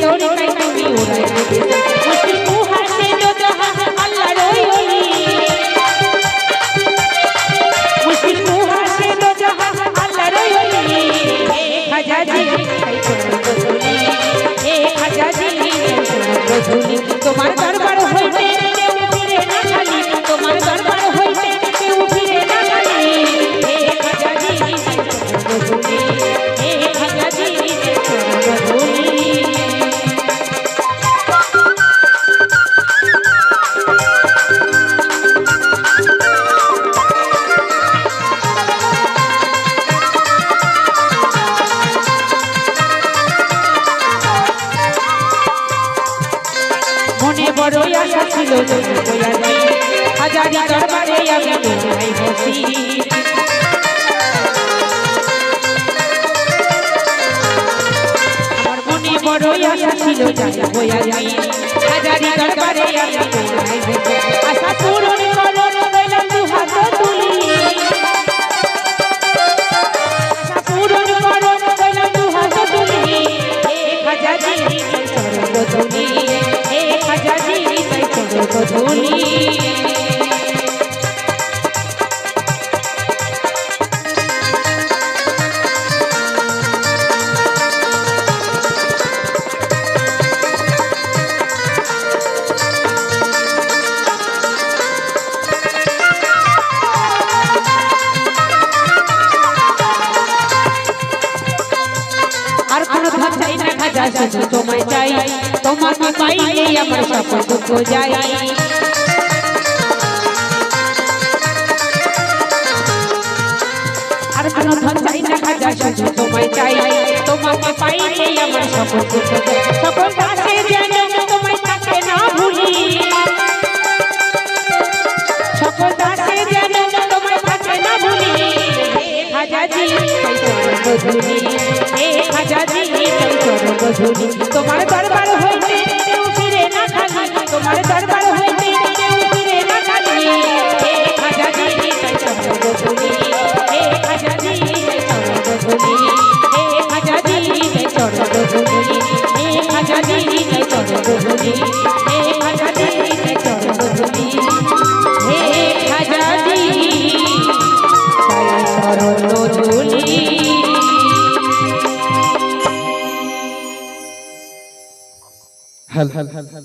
有你，有你，有你，有你，有。মনে বড় আশা ছিল হাজারি দরবারে আমার মনে বড় আশা ছিল হাজারি দরবারে আমি খাজা শুধু তোমায় চাই। তোমাকে পাইলে আমার সকল দুঃখ যাই। ভুলি। ধুলি তোমার দরবার হইতে ফিরে না খালি, তোমার দরবার হইতে ফিরে না খালি। চরণ ধুলি হে চরণ ধুলি হে চরণ ধুলি হে চরণ ধুলি হে চরণ ধুলি হে তাই চরণ help.